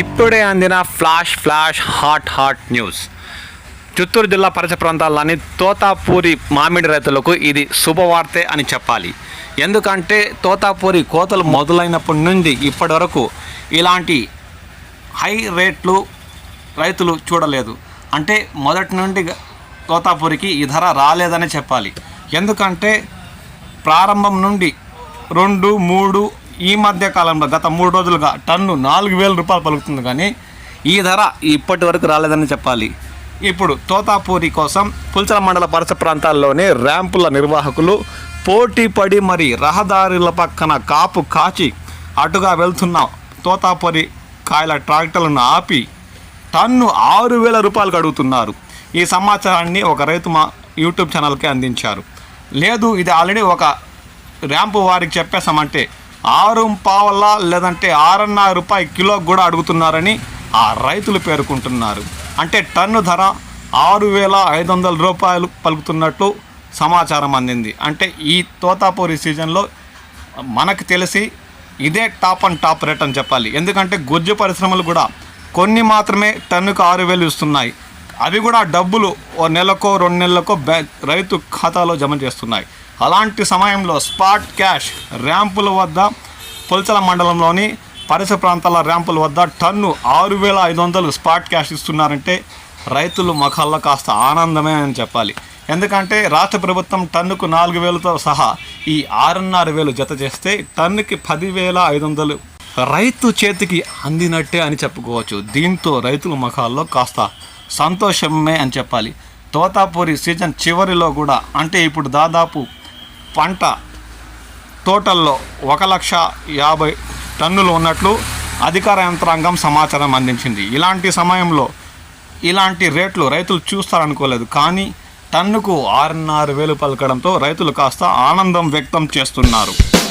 ఇప్పుడే అందిన flash flash hot hot news. Chittoor జిల్లా పరిసర ప్రాంతాల్లోని తోతాపూరి మామిడి రైతులకు ఇది శుభవార్తే అని చెప్పాలి. ఎందుకంటే తోతాపూరి కోతలు మొదలైనప్పటి నుండి ఇప్పటి వరకు ఇలాంటి హై రేట్లు రైతులు చూడలేదు. అంటే మొదటి నుండి తోతాపూరికి ఈ ధర రాలేదనే చెప్పాలి. ఎందుకంటే ప్రారంభం నుండి రెండు మూడు ఈ మధ్య కాలంలో గత మూడు రోజులుగా టన్ను నాలుగు వేల రూపాయలు పలుకుతుంది కానీ ఈ ధర ఇప్పటి వరకు రాలేదని చెప్పాలి. ఇప్పుడు తోతాపూరి కోసం పుల్చల మండల పరస ప్రాంతాల్లోనే ర్యాంపుల నిర్వాహకులు పోటీ పడి మరి రహదారుల పక్కన కాపు కాచి అటుగా వెళ్తున్న తోతాపూరి కాయల ట్రాక్టర్లను ఆపి టన్ను ఆరు వేల రూపాయలకు అడుగుతున్నారు. ఈ సమాచారాన్ని ఒక రైతు మా యూట్యూబ్ ఛానల్కి అందించారు. లేదు ఇది ఆల్రెడీ ఒక ర్యాంపు వారికి చెప్పేసామంటే ఆరు పావల లేదంటే ఆరున్నర రూపాయి కిలో కూడా అడుగుతున్నారని ఆ రైతులు పేర్కొంటున్నారు. అంటే టన్ను ధర ఆరు వేల ఐదు వందల రూపాయలు పలుకుతున్నట్టు సమాచారం అందింది. అంటే ఈ తోతాపూరి సీజన్లో మనకు తెలిసి ఇదే టాప్ అండ్ టాప్ రేట్ అని చెప్పాలి. ఎందుకంటే గుజ్జు పరిశ్రమలు కూడా కొన్ని మాత్రమే టన్నుకు ఆరు వేలు ఇస్తున్నాయి. అవి కూడా డబ్బులు ఓ నెలకో రెండు నెలలకో బ్యా రైతు ఖాతాలో జమ చేస్తున్నాయి. అలాంటి సమయంలో స్పాట్ క్యాష్ ర్యాంపుల వద్ద పొలిచల మండలంలోని పరిసర ప్రాంతాల ర్యాంపుల వద్ద టన్ను ఆరు వేల ఐదు వందలు స్పాట్ క్యాష్ ఇస్తున్నారంటే రైతులు ముఖాల్లో కాస్త ఆనందమే అని చెప్పాలి. ఎందుకంటే రాష్ట్ర ప్రభుత్వం టన్నుకు నాలుగు వేలతో సహా ఈ ఆరున్నర వేలు జత చేస్తే టన్నుకి పదివేల ఐదు వందలు రైతు చేతికి అందినట్టే అని చెప్పుకోవచ్చు. దీంతో రైతుల ముఖాల్లో కాస్త సంతోషమే అని చెప్పాలి. తోతాపూరి సీజన్ చివరిలో కూడా అంటే ఇప్పుడు దాదాపు పంట తోటల్లో ఒక లక్ష యాభై టన్నులు ఉన్నట్లు అధికార యంత్రాంగం సమాచారం అందించింది. ఇలాంటి సమయంలో ఇలాంటి రేట్లు రైతులు చూస్తారనుకోలేదు. కానీ టన్నుకు ఆరున్నర వేలు పలకడంతో రైతులు కాస్త ఆనందం వ్యక్తం చేస్తున్నారు.